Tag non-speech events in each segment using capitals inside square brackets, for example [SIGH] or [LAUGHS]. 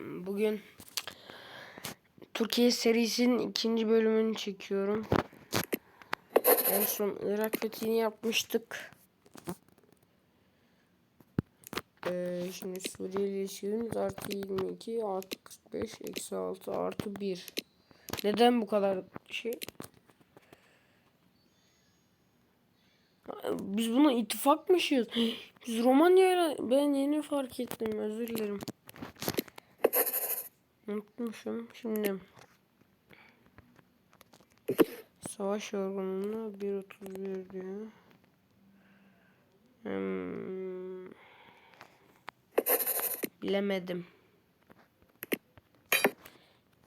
Bugün Türkiye serisinin ikinci bölümünü çekiyorum. En son Irak fethini yapmıştık. Ee, şimdi Suriye ile ilişkimiz artı 22 artı 45 eksi 6 artı 1. Neden bu kadar şey? Biz buna ittifakmışız. [GASPS] Biz Romanya ile ben yeni fark ettim özür dilerim. Unutmuşum. Şimdi savaş yorgunluğuna 1.31 diyor. Hmm. Bilemedim.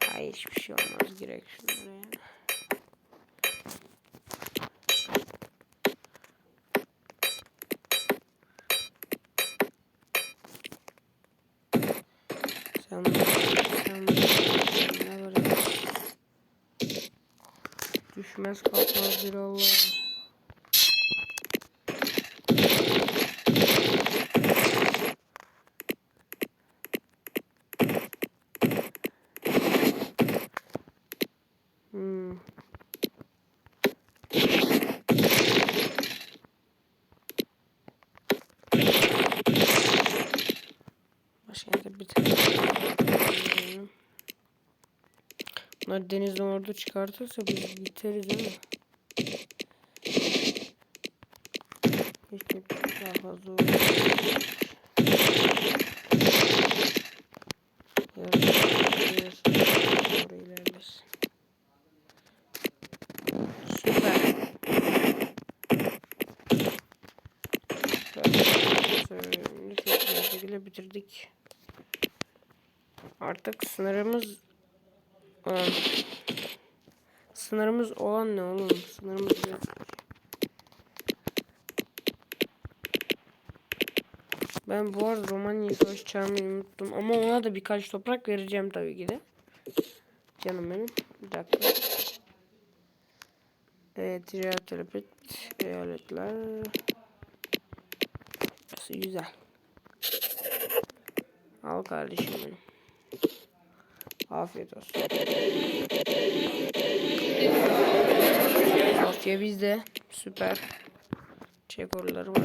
Hayır hiçbir şey olmaz. Girek şunlara ya. Sen, sen, ne var ya? Düşmez kalkmaz bir Allah. Hmm. Başkente bir tane. Bunlar denizden ordu çıkartırsa biz biteriz değil mi? Keşke daha fazla olur. Bitirdik. Artık sınırımız Aa, sınırımız olan ne oğlum? Sınırımız yok. Ben bu arada Romanya'yı savaş çağırmayı unuttum. Ama ona da birkaç toprak vereceğim tabii ki de. Canım benim. Bir dakika. Evet, ticaret talep et. Eyaletler. Burası güzel. Al kardeşim benim. Afiyet olsun. Asya bizde. Süper. Çek oraları var.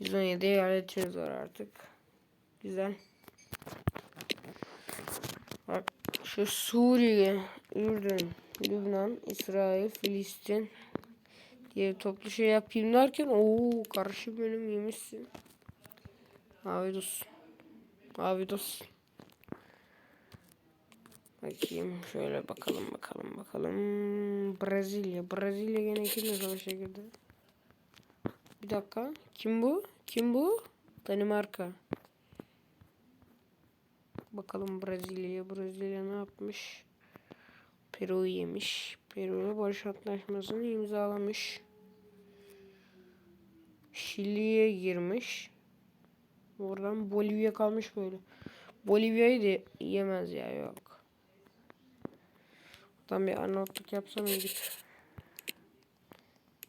%17 eyaletimiz var artık. Güzel. Bak şu Suriye, Ürdün, Lübnan, İsrail, Filistin, diye toplu şey yapayım derken ooo karşı bölüm yemişsin. Abi olsun. Abi olsun. Bakayım şöyle bakalım bakalım bakalım. Brezilya. Brezilya gene kimle savaşa girdi? Bir dakika. Kim bu? Kim bu? Danimarka. Bakalım Brezilya'ya. Brezilya ne yapmış? Peru'yu yemiş. Peru barış antlaşmasını imzalamış. Şili'ye girmiş. Oradan Bolivya kalmış böyle. Bolivya'yı da yemez ya yok. Tam bir Arnavutluk yapsam iyiydik.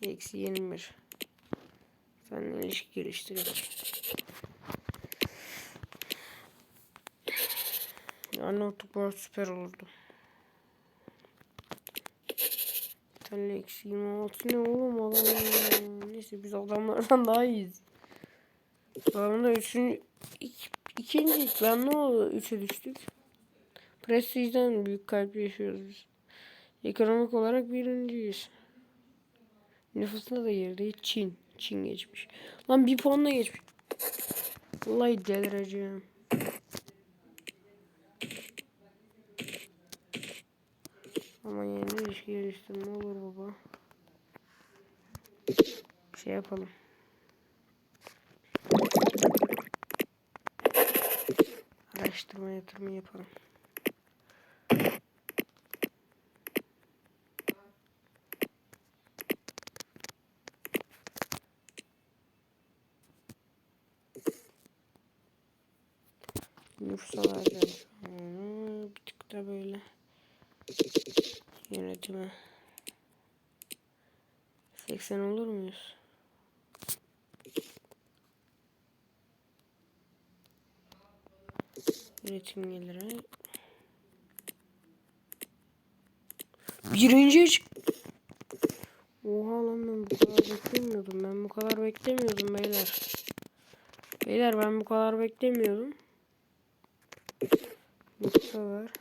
Eksi 21. Seninle ilişki geliştirelim. Arnavutluk bu süper olurdu. Tane eksi 26 ne oğlum adam. Neyse biz adamlardan daha iyiyiz. Adamda üçüncü ik, ikinci ben ne oldu? Üçe düştük. Prestijden büyük kalp yaşıyoruz biz. Ekonomik olarak birinciyiz. Nüfusunda da yerde Çin. Çin geçmiş. Lan bir puanla geçmiş. Vallahi delireceğim. Ama yeni ilişki geliştirme olur baba. Şey yapalım. Araştırma yatırma yapalım. Nüfusa vereceğim. Hmm, bir tık da böyle yönetimi 80 olur muyuz? Üretim geliri. Birinci. Oha lan ben bu kadar beklemiyordum. Ben bu kadar beklemiyordum beyler. Beyler ben bu kadar beklemiyordum. Bu kadar.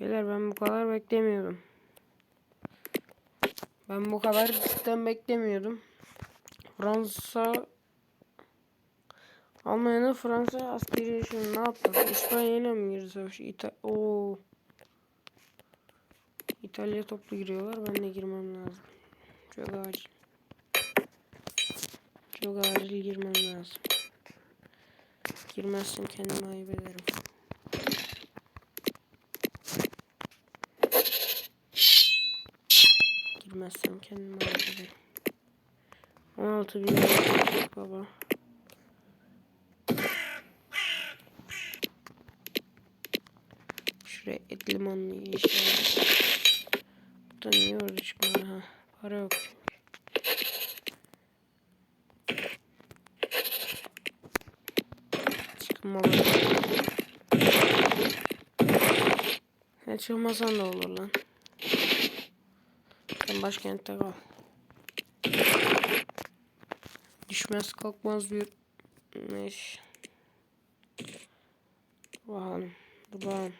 Beyler ben bu kadar beklemiyordum. Ben bu kadar cidden beklemiyordum. Fransa Almanya'da Fransa askeri şimdi ne yapar? İspanya ile mi girdi savaş? İta Oo. İtalya toplu giriyorlar. Ben de girmem lazım. Çok acil. Çok acil girmem lazım. Girmezsem kendimi ayıp ederim. Girmezsem kendimi ederim. 16 bin baba. Şuraya et limanlı inşallah. Buradan niye orada çıkmıyor ha? Para yok. Çıkmalı. Ne çıkmasan da olur lan. Sen başkentte kal. Düşmez kalkmaz bir Neyse. Bakalım. Bakalım.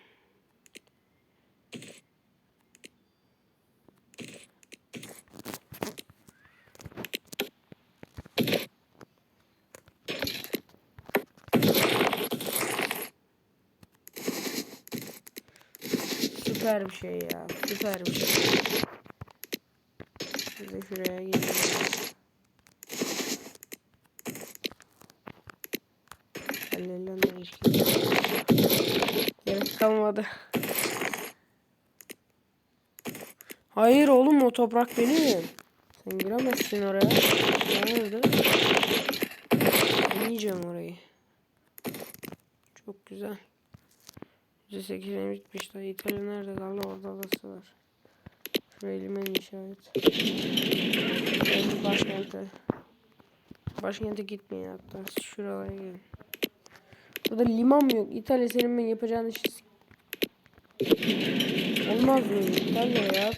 Süper bir şey ya. Süper bir şey. De şuraya gidelim. Da hiç Gerek kalmadı. Hayır oğlum o toprak benim. Sen giremezsin oraya. Nerede? Yiyeceğim orayı. Çok güzel. %8'e bitmiş daha. İtalya nerede kaldı? Orada adası var. Şuraya liman inşa et. Ben başkente. Başkente gitmeyin hatta. Şuralara gelin. Burada liman mı yok? İtalya senin ben yapacağın işi Olmaz mı? İtalya ya.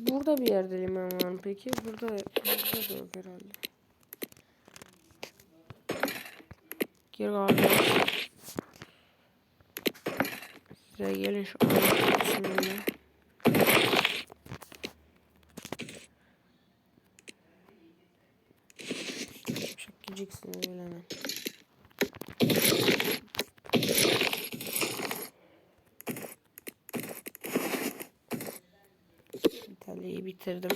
Burada bir yerde liman var peki? Burada, burada da yok herhalde. Gir abi. Size gelin şu. Çok gideceksiniz öyle hemen. İtalya'yı bitirdim.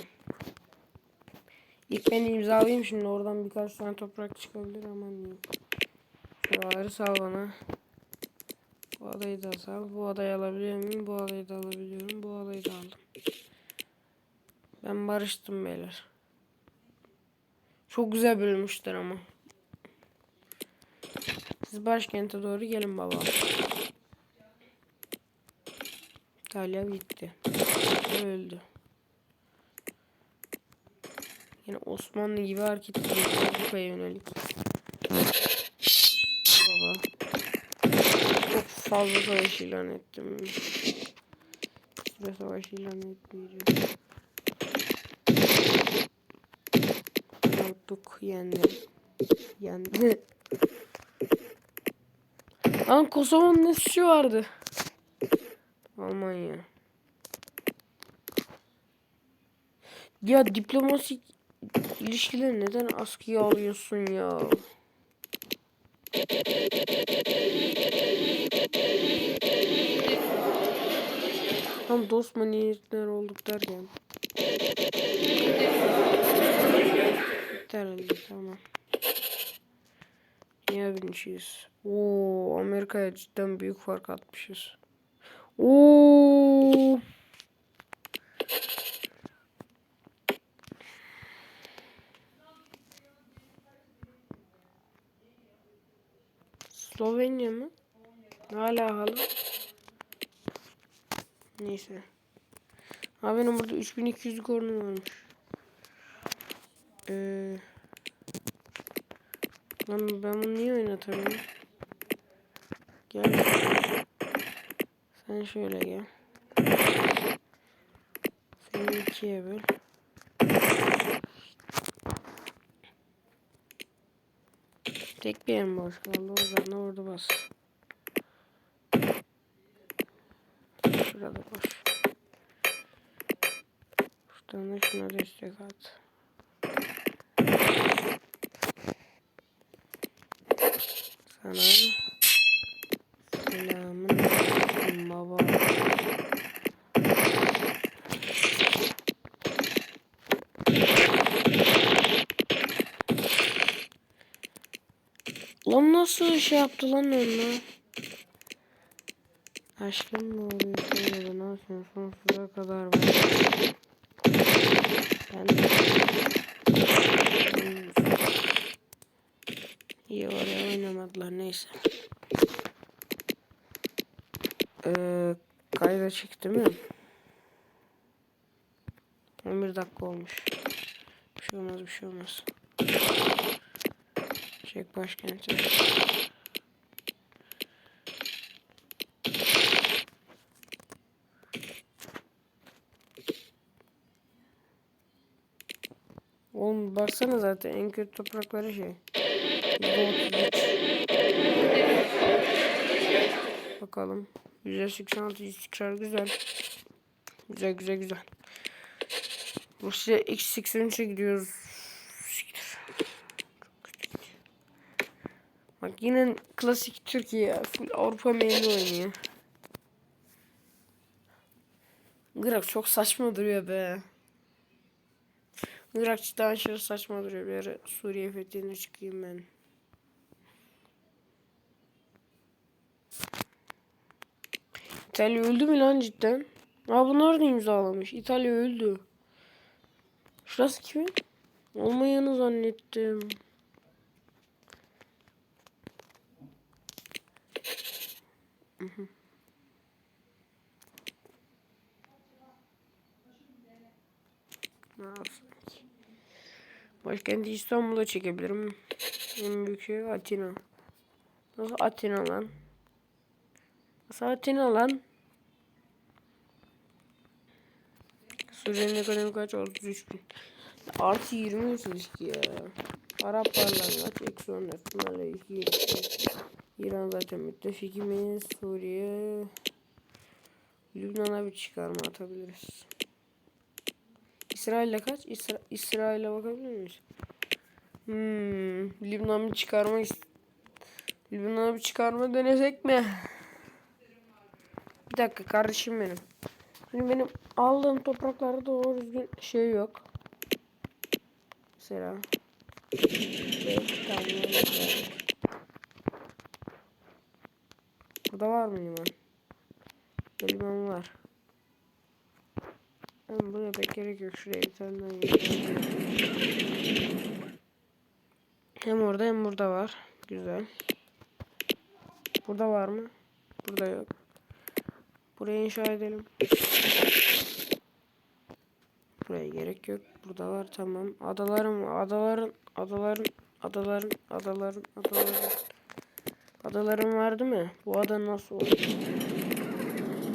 İlk ben imzalayayım şimdi oradan birkaç tane toprak çıkabilir aman diyeyim. Şuraları sal bana. Adayı da sal. Bu adayı alabiliyor muyum? Bu adayı da alabiliyorum. Bu adayı da aldım. Ben barıştım beyler. Çok güzel bölünmüşler ama. Siz başkente doğru gelin baba. İtalya bitti. Öldü. Yine Osmanlı gibi hareket ediyor Avrupa'ya yönelik. Baba. Çok fazla savaş ilan ettim. Size savaş ilan etmeyeceğim. Olduk yendi. Yendi. Lan Kosova'nın ne suçu vardı? Almanya. Ya diplomatik ilişkileri neden askıya alıyorsun ya? Tam dost maniyetler olduk derken. Herhalde tamam. Niye binmişiz? Oo Amerika'ya cidden büyük fark atmışız. Oo. Slovenya mı? Ne alakalı? Neyse. Ha benim burada 3200 kornum varmış. Ee, lan ben bunu niye oynatamıyorum? Gel. Sen şöyle gel. Seni ikiye böl. Tek bir yerim boş kaldı. Oradan da orada bas. Şurada boş. Şuradan da şuna destek at. Sana selamın. Lan nasıl şey yaptı lan onunla? Aşkım mı oluyor söyle ne yapıyorsun sonsuza kadar var. Ben de... İyi oraya oynamadılar neyse. Ee, kayda çıktı mı? 11 dakika olmuş. Bir şey olmaz bir şey olmaz. Çek başkenti. Oğlum baksana zaten en kötü toprakları şey. %33. Bakalım. %86 istikrar güzel. Güzel güzel güzel. Rusya X83'e gidiyoruz. Bak yine klasik Türkiye Avrupa meyli oynuyor. Irak çok saçma duruyor be. Irak cidden aşırı saçma duruyor. Bir ara Suriye fethine çıkayım ben. İtalya öldü mü lan cidden? Aa bunlar da imzalamış. İtalya öldü. Şurası kimin? Olmayanı zannettim. Ne yapsın? Başkenti İstanbul'a çekebilirim. En büyük şey Atina. Nasıl Atina lan? Nasıl Atina lan? Suriye'nin ekonomik kaç oldu? 33 bin. Artı 20 ilişki ya. Araplarla kaç? Eksi 14. Bunlarla ilişki. İran zaten müttefikimiz. Suriye. Lübnan'a bir çıkarma atabiliriz. İsrail'le kaç? İsra İsrail'e bakabilir miyiz? Hmm, Lübnan bir çıkarma Lübnan'a bir çıkarma denesek mi? Bir dakika kardeşim benim. Şimdi benim aldığım topraklarda doğru düzgün şey yok. Mesela. Burada var mı liman? Liman var. Ama buraya pek gerek yok. Şuraya bir tane daha Hem orada hem burada var. Güzel. Burada var mı? Burada yok. Burayı inşa edelim. Buraya gerek yok. Burada var tamam. Adalarım, adaların, adaların, adaların, adaların, adaların. Adalarım var değil mi? Bu ada nasıl oldu?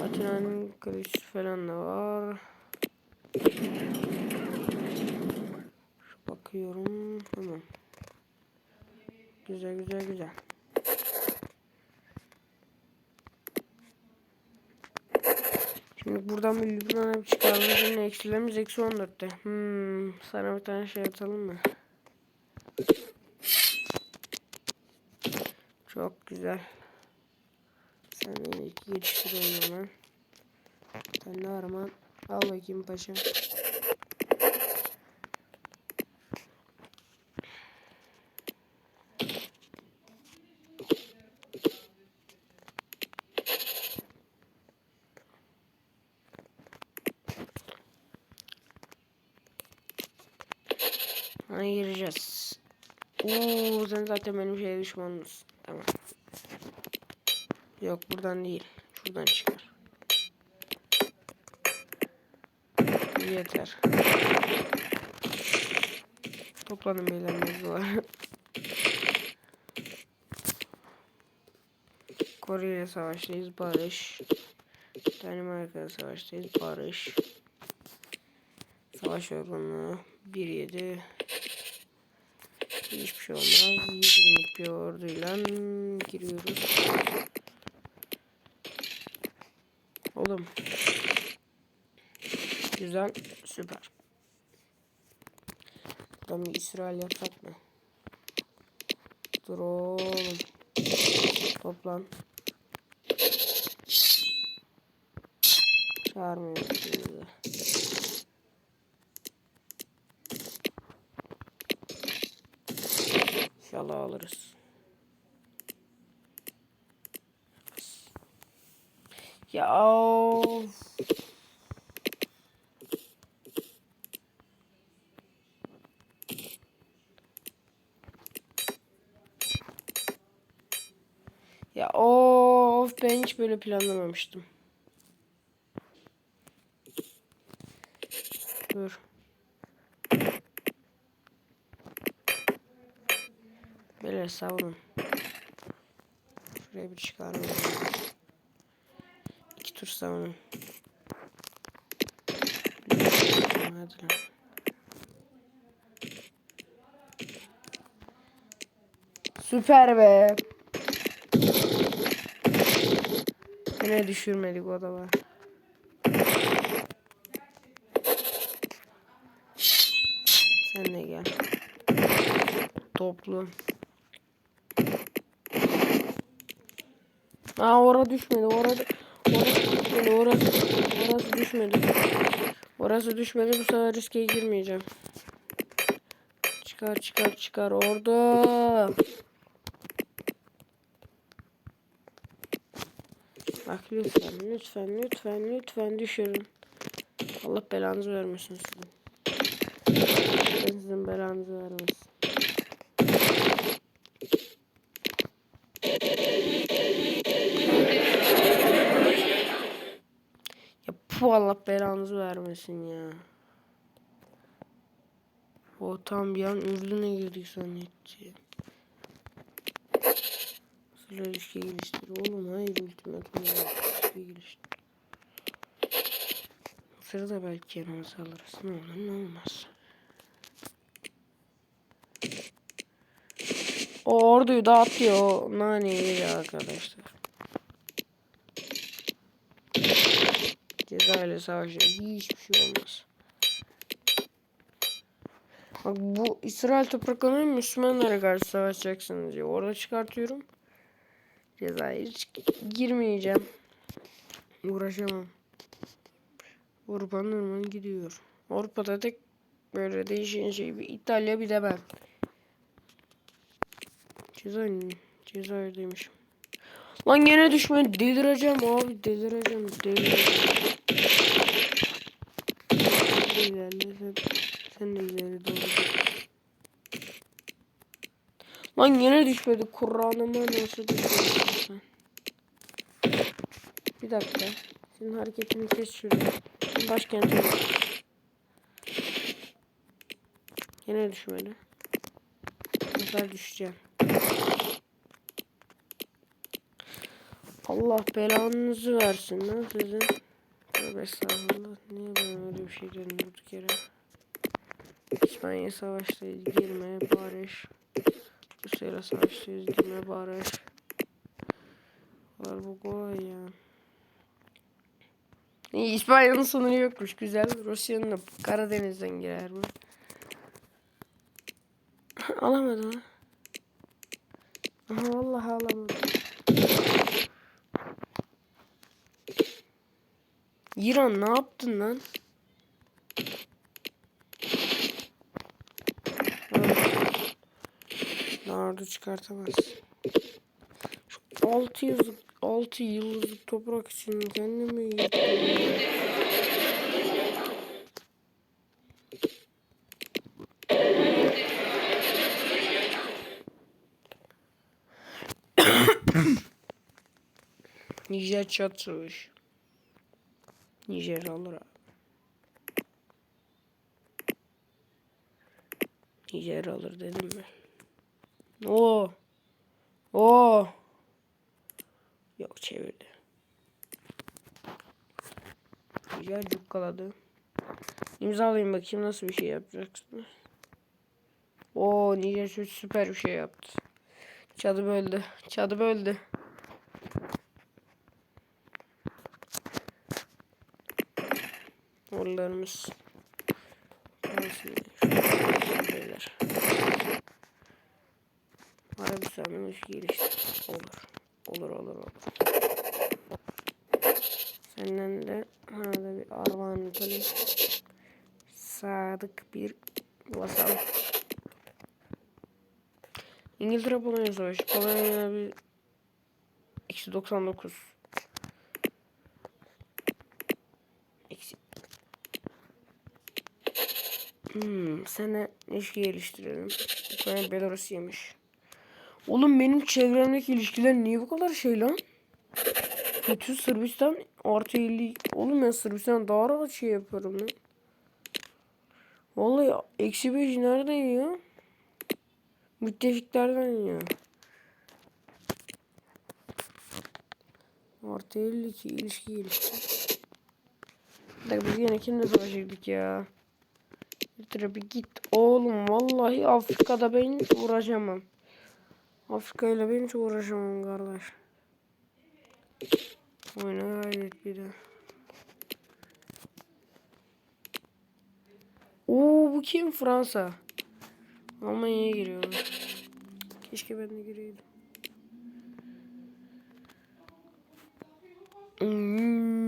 Atina'nın kılıç falan da var. Bakıyorum. Tamam. Güzel güzel güzel. Şimdi buradan bir Lübnan'a çıkarmamız yine eksilerimiz eksi 14'te. Hmm, sana bir tane şey atalım mı? Çok güzel. Sen iki yetiştir hemen. Sen de arman. Al bakayım paşam. Gireceğiz. Oo sen zaten benim şey düşmanımız. Tamam. Yok buradan değil. Şuradan çıkar. Yeter. Toplanın beyler mevzular. Kore ile savaştayız barış. Danimarka'da savaştayız barış. Savaş organı 1-7 Hiçbir şey olmaz. 100 binlik bir orduyla giriyoruz. Oğlum. Güzel. Süper. Buradan bir İsrail yapsak mı? Dur oğlum. Toplan. Çağırmıyor. İnşallah alırız. Ya of. Ya of ben hiç böyle planlamamıştım. Dur. Böyle savunun. Şuraya bir çıkarmayalım. İki tur savunun. Hadi lan. Süper be. Yine düşürmedik o da var. Sen de gel. Toplu. Aa orada düşmedi. Orada orası düşmedi. Orası orası düşmedi. Orası düşmedi. Bu sefer riske girmeyeceğim. Çıkar çıkar çıkar orada. Bak lütfen lütfen lütfen lütfen düşürün. Allah belanızı vermesin sizin. Ben sizin belanızı vermesin. Ya pu Allah belanızı vermesin ya. O tam bir an Ürdün'e girdik zannetti. Sıra ilişki geliştir. Oğlum hayır ultimatum ilişki geliştir. Sırada belki yanımıza alırız. Ne olur ne olmaz. O orduyu dağıtıyor. Naneyi arkadaşlar. Cezayir'le savaşıyor. Hiçbir şey olmaz. Bak bu İsrail topraklarına Müslümanlara karşı savaşacaksınız diyor. Orada çıkartıyorum. Cezayir hiç girmeyeceğim. Uğraşamam. Avrupa'nın ırmanı gidiyor. Avrupa'da tek böyle değişen şey bir İtalya bir de ben. Cezayir, Cezayir demişim. Lan gene düşmedi. Delireceğim abi. Delireceğim. Delireceğim. İlerle. Sen, sen de ileri doğru. Lan gene düşmedi. Kur'an'ıma nasıl düşmedi? Bir dakika. Senin hareketini kes şuraya. Başkente. Gene düşmedi. Bu sefer düşeceğim. Allah belanızı versin lan sizin. Tövbe estağfurullah. Niye ben öyle bir şey dedim durduk yere. İspanya savaştayız. Girme barış. Rusya'yla savaştayız. Girme barış. Var bu kolay ya. İspanya'nın sınırı yokmuş. Güzel. Rusya'nın Karadeniz'den girer mi? [LAUGHS] Alamadı lan. Aha vallahi alamadı. İran ne yaptın lan? Nardo çıkartamaz. Şu 6 yıldızlı toprak için kendimi yıktım. [COUGHS] Nijer çak savaş. Nijer alır abi. Nijer alır dedim mi? Oo. Oo. Yok çevirdi. Güzel cukkaladı. İmzalayayım bakayım nasıl bir şey yapacaksın. Oo Nijer çok süper bir şey yaptı. Çadı böldü. Çadı böldü. Oralarımız. Beyler. Arabistan'ın iş gelişti. Olur. Olur olur olur. Senden de hala bir armağan böyle sadık bir vasal. İngiltere Polonya Savaşı. Polonya bir eksi 99. Eksi. Hmm, sana ilişki geliştirelim. Ukrayna Belarus yemiş. Oğlum benim çevremdeki ilişkiler niye bu kadar şey lan? Kötü Sırbistan artı 50. Oğlum ben Sırbistan daha rahat şey yaparım lan. Vallahi eksi 5 nereden yiyor? Müttefiklerden yiyor. Artı 52 ilişki ilişki. Bak biz yine kimle savaşırdık ya? Bir bir git oğlum vallahi Afrika'da ben uğraşamam. Afrika ile ben hiç uğraşamam kardeş. Oyuna gayret bir de. Oo bu kim Fransa? Almanya'ya giriyor. Keşke ben de gireydim. Hmm.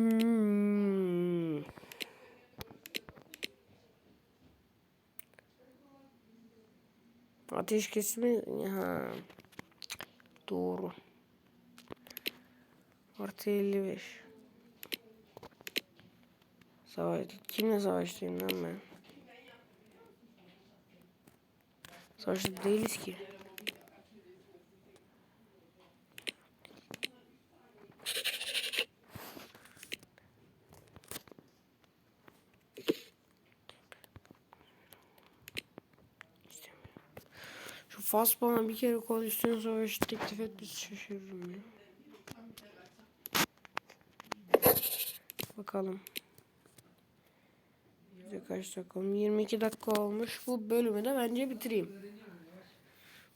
Ateş kesimi ha. Doğru. Artı 55. Savaş. Kimle savaştayım lan ben? Savaşta değiliz ki. Şu Fas bana bir kere koalisyon savaşı teklif etmesi şaşırırım ya. Bakalım. Bize kaç dakika? 22 dakika olmuş. Bu bölümü de bence bitireyim.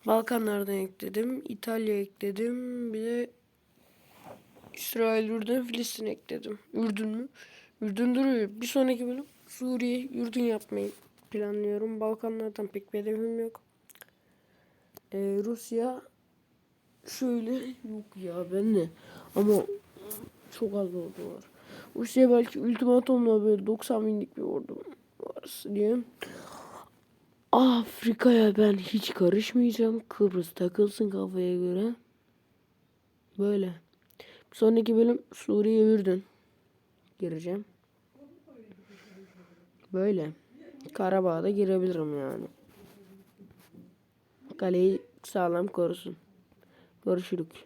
Balkanlardan ekledim. İtalya ekledim. Bir de İsrail, Ürdün, Filistin ekledim. Ürdün mü? Ürdün duruyor. Bir sonraki bölüm Suriye, Ürdün yapmayı planlıyorum. Balkanlardan pek bir hedefim yok. Ee, Rusya şöyle yok ya ben de ama çok az ordu var. Rusya belki ultimatomla böyle 90 binlik bir ordu var diye. Afrika'ya ben hiç karışmayacağım. Kıbrıs takılsın kafaya göre. Böyle. Bir sonraki bölüm Suriye Ürdün. Gireceğim. Böyle. Karabağ'da girebilirim yani. Kaleyi sağlam korusun. Görüşürük.